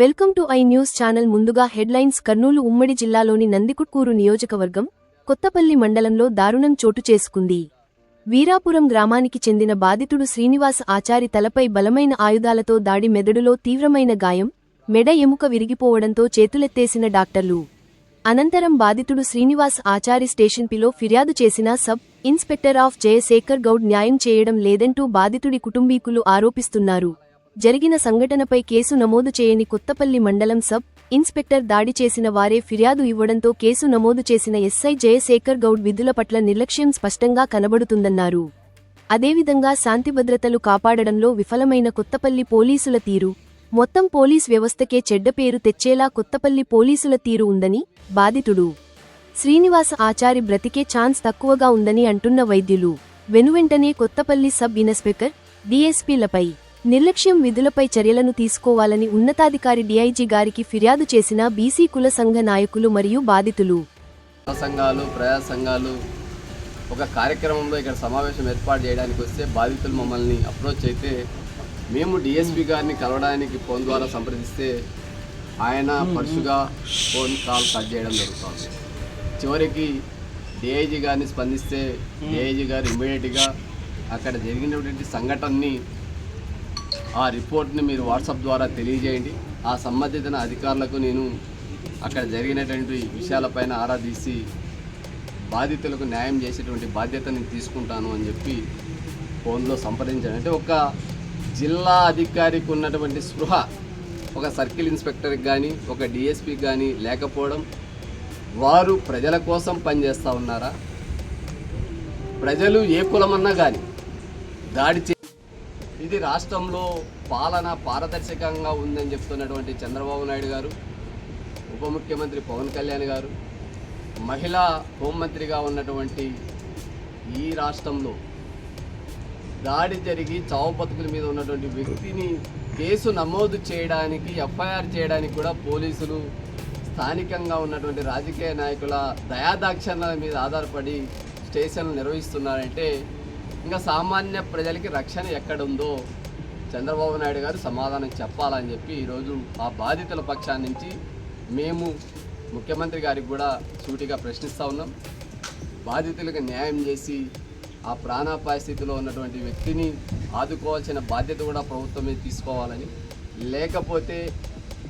Welcome to I news channel ముందుగా headlines Kurnool ఉమ్మడి జిల్లాలోని నందికుట్కూరు నియోజకవర్గం కొత్తపల్లి మండలంలో దారుణం చోటు చేసుకుంది. వీరాపురం గ్రామానికి చెందిన బాధితుడు శ్రీనివాస్ ఆచారి తలపై బలమైన ఆయుధాలతో దాడి మెదడులో తీవ్రమైన గాయం మెడ ఎముక విరిగిపోవడంతో చేతులెత్తేసిన డాక్టర్లు. అనంతరం బాధితుడు శ్రీనివాస్ ఆచారి స్టేషన్ పిలో ఫిర్యాదు చేసిన sub inspector of Jayasekhar Goud న్యాయం చేయడం లేదంటూ బాధితుడి కుటుంబీకులు ఆరోపిస్తున్నారు. జరిగిన సంఘటనపై కేసు నమోదు చేయని కొత్తపల్లి మండలం సబ్ ఇన్స్పెక్టర్ దాడి చేసిన వారే ఫిర్యాదు ఇవ్వడంతో కేసు నమోదు చేసిన ఎస్ఐ జయశేఖర్ గౌడ్ విధుల పట్ల నిర్లక్ష్యం స్పష్టంగా కనబడుతుందన్నారు. అదేవిధంగా శాంతిభద్రతలు కాపాడడంలో విఫలమైన కొత్తపల్లి పోలీసుల తీరు మొత్తం పోలీస్ వ్యవస్థకే చెడ్డ పేరు తెచ్చేలా కొత్తపల్లి పోలీసుల తీరు ఉందని బాధితుడు. శ్రీనివాస ఆచారి బ్రతికే ఛాన్స్ తక్కువగా ఉందని అంటున్న వైద్యులు. వెనువెంటనే కొత్తపల్లి సబ్ ఇన్స్పెక్టర్ డిఎస్పీలపై నిర్లక్ష్యం విధులపై చర్యలను తీసుకోవాలని ఉన్నతాధికారి డీఐజీ గారికి ఫిర్యాదు చేసిన బీసీ కుల సంఘ నాయకులు మరియు బాధితులు. సంఘాలు ప్రజా సంఘాలు ఒక కార్యక్రమంలో ఇక్కడ సమావేశం ఏర్పాటు చేయడానికి వస్తే బాధితులు మమ్మల్ని అప్రోచ్ అయితే మేము డిఎస్పి గారిని కలవడానికి ఫోన్ ద్వారా సంప్రదిస్తే ఆయన పరుషుగా ఫోన్ కాల్ కట్ చేయడం జరుగుతుంది. చివరికి డిఐజీ గారిని స్పందిస్తే డిఐజీ గారు ఇమ్మీడియట్గా అక్కడ జరిగినటువంటి సంఘటనని ఆ రిపోర్ట్ని మీరు వాట్సాప్ ద్వారా తెలియజేయండి. ఆ సంబంధిత అధికారులకు నేను అక్కడ జరిగినటువంటి విషయాలపైన ఆరా తీసి బాధితులకు న్యాయం చేసేటువంటి బాధ్యత నేను తీసుకుంటాను అని చెప్పి ఫోన్లో సంప్రదించాను. అంటే ఒక జిల్లా అధికారికి ఉన్నటువంటి స్పృహ ఒక సర్కిల్ ఇన్స్పెక్టర్కి కానీ ఒక డిఎస్పికి కానీ లేకపోవడం వారు ప్రజల కోసం పనిచేస్తూ ఉన్నారా? ప్రజలు ఏ కులమన్నా కానీ దాడి చే ఇది రాష్ట్రంలో పాలన పారదర్శకంగా ఉందని చెప్తున్నటువంటి చంద్రబాబు నాయుడు గారు ఉప ముఖ్యమంత్రి పవన్ కళ్యాణ్ గారు మహిళా హోంమంత్రిగా ఉన్నటువంటి ఈ రాష్ట్రంలో దాడి జరిగి చావు బతుకుల మీద ఉన్నటువంటి వ్యక్తిని కేసు నమోదు చేయడానికి ఎఫ్ఐఆర్ చేయడానికి కూడా పోలీసులు స్థానికంగా ఉన్నటువంటి రాజకీయ నాయకుల దయాదాక్షణ్యాల మీద ఆధారపడి స్టేషన్లు నిర్వహిస్తున్నారంటే ఇంకా సామాన్య ప్రజలకి రక్షణ ఎక్కడుందో చంద్రబాబు నాయుడు గారు సమాధానం చెప్పాలని చెప్పి ఈరోజు ఆ బాధితుల పక్షాన్ని నుంచి మేము ముఖ్యమంత్రి గారికి కూడా సూటిగా ప్రశ్నిస్తూ ఉన్నాం. బాధితులకు న్యాయం చేసి ఆ ప్రాణాపాయ స్థితిలో ఉన్నటువంటి వ్యక్తిని ఆదుకోవాల్సిన బాధ్యత కూడా ప్రభుత్వమే తీసుకోవాలని లేకపోతే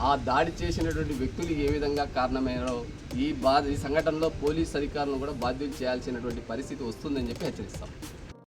ఆ దాడి చేసినటువంటి వ్యక్తులు ఏ విధంగా కారణమైనారో ఈ బాధ ఈ సంఘటనలో పోలీస్ అధికారులను కూడా బాధ్యులు చేయాల్సినటువంటి పరిస్థితి వస్తుందని చెప్పి హెచ్చరిస్తాం.